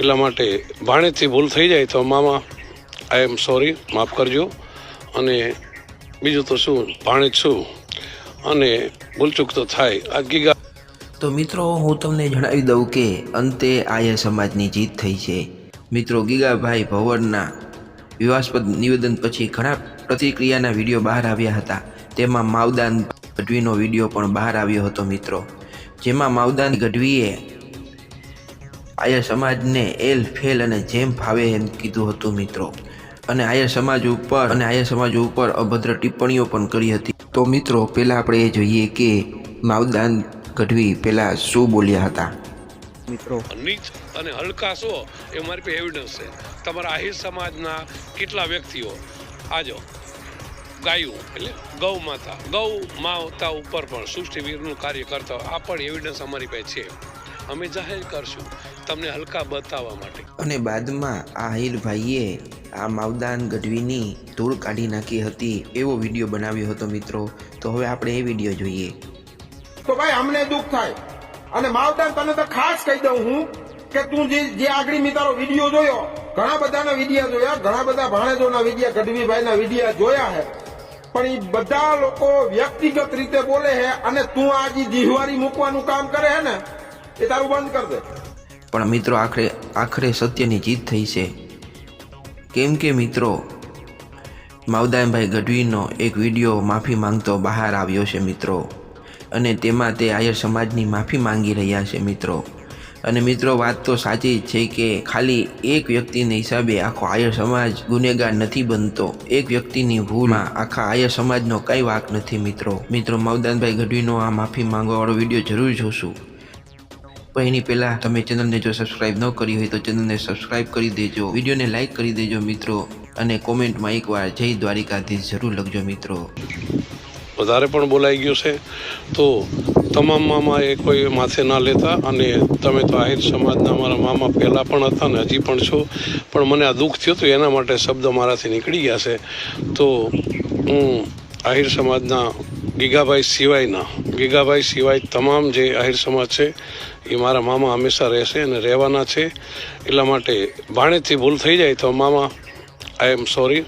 એટલા માટે ભાણેજથી ભૂલ થઈ જાય તો મામા આઈ એમ સોરી માફ કરજો. અને બીજું તો શું, ભાણેજ છું. અને ભૂલચૂક તો થાય. આ ગીગા તો મિત્રો, હું તમને જણાવી દઉં કે અંતે આર્ય સમાજની જીત થઈ છે. મિત્રો, ગીગાભાઈ ભવનના વિવાસ્પદ નિવેદન પછી ઘણા પ્રતિક્રિયાના વીડિયો બહાર આવ્યા હતા. તેમાં માવદાન ગઢવીનો વીડિયો પણ બહાર આવ્યો હતો, મિત્રો. જેમાં માવદાન ગઢવીએ આર્ય સમાજને એલ ફેલ અને જેમ ફાવે એમ કીધું હતું મિત્રો. અને આર્ય સમાજ ઉપર અને આર્ય સમાજ ઉપર અભદ્ર ટિપ્પણીઓ પણ કરી હતી. તો મિત્રો પહેલાં આપણે એ જોઈએ કે માવદાન ગઢવી પહેલાં શું બોલ્યા હતા? મિત્રો. નીચ અને હલકા શો એ મારી પાસે એવિડન્સ છે. તમારા આહિર સમાજના કેટલા વ્યક્તિઓ આજો. ગાયું એટલે ગૌ માતા. ગૌ માતા ઉપર પણ સૃષ્ટિવીરનું કાર્ય કરતા આ પણ એવિડન્સ અમારી પાસે છે. અમે જાહેર કરશું તમને હલકા બતાવવા માટે. અને બાદમાં આ આહિરભાઈએ આ માવદાન ગઢવીની ધૂળ કાઢી નાખી હતી એવો વીડિયો બનાવ્યો હતો મિત્રો. તો હવે આપણે એ વીડિયો જોઈએ. તો ભાઈ અમને દુઃખ થાય. અને માવદાન તને તો ખાસ કહી દઉં હું કે તું જે જે આગળ મેં તારો વીડિયો જોયો ઘણા બધાના વિડીયા જોયા ઘણા બધા ભાણેજોના વિડીયા ગઢવીભાઈના વિડીયા જોયા છે પણ એ બધા લોકો વ્યક્તિગત રીતે બોલે છે અને તું આજે જીહવારી મૂકવાનું કામ કરે છે ને એ તારું બંધ કર દે. પણ મિત્રો, આખરે આખરે સત્યની જીત થઈ છે. કેમ કે મિત્રો માવદાનભાઈ ગઢવીનો એક વીડિયો માફી માંગતો બહાર આવ્યો છે મિત્રો. અને તેમાં તે આયર સમાજની માફી માંગી રહ્યા છે મિત્રો. અને મિત્રો, વાત તો સાચી જ છે કે ખાલી એક વ્યક્તિને હિસાબે આખો આયર સમાજ ગુનેગાર નથી બનતો. એક વ્યક્તિની ભૂલમાં આખા આયર સમાજનો કંઈ વાક નથી મિત્રો. મિત્રો માવદાનભાઈ ગઢવીનો આ માફી માંગવાવાળો વીડિયો જરૂર જોશું. પણ એની પહેલાં તમે ચેનલને જો સબસ્ક્રાઇબ ન કરી હોય તો ચેનલને સબસ્ક્રાઇબ કરી દેજો. વિડીયોને લાઇક કરી દેજો મિત્રો. અને કોમેન્ટમાં એકવાર જય દ્વારિકાધીશ જરૂર લખજો મિત્રો. વધારે પણ બોલાઈ ગયું છે. તો તમામ મામા એ કોઈ માથે ના લેતા અને તમે તો આહિર સમાજના મારા મામા પહેલાં પણ હતા ને હજી પણ છો. પણ મને આ દુઃખ થયું હતું એના માટે શબ્દ મારાથી નીકળી ગયા છે. તો હું આહિર સમાજના ગીગાભાઈ સિવાયના. ગીગાભાઈ સિવાય તમામ જે આહિર સમાજ છે, એ મારા મામા હંમેશા રહેશે અને રહેવાના છે. એટલા માટે ભાણેજથી ભૂલ થઈ જાય તો મામા આઈ એમ સોરી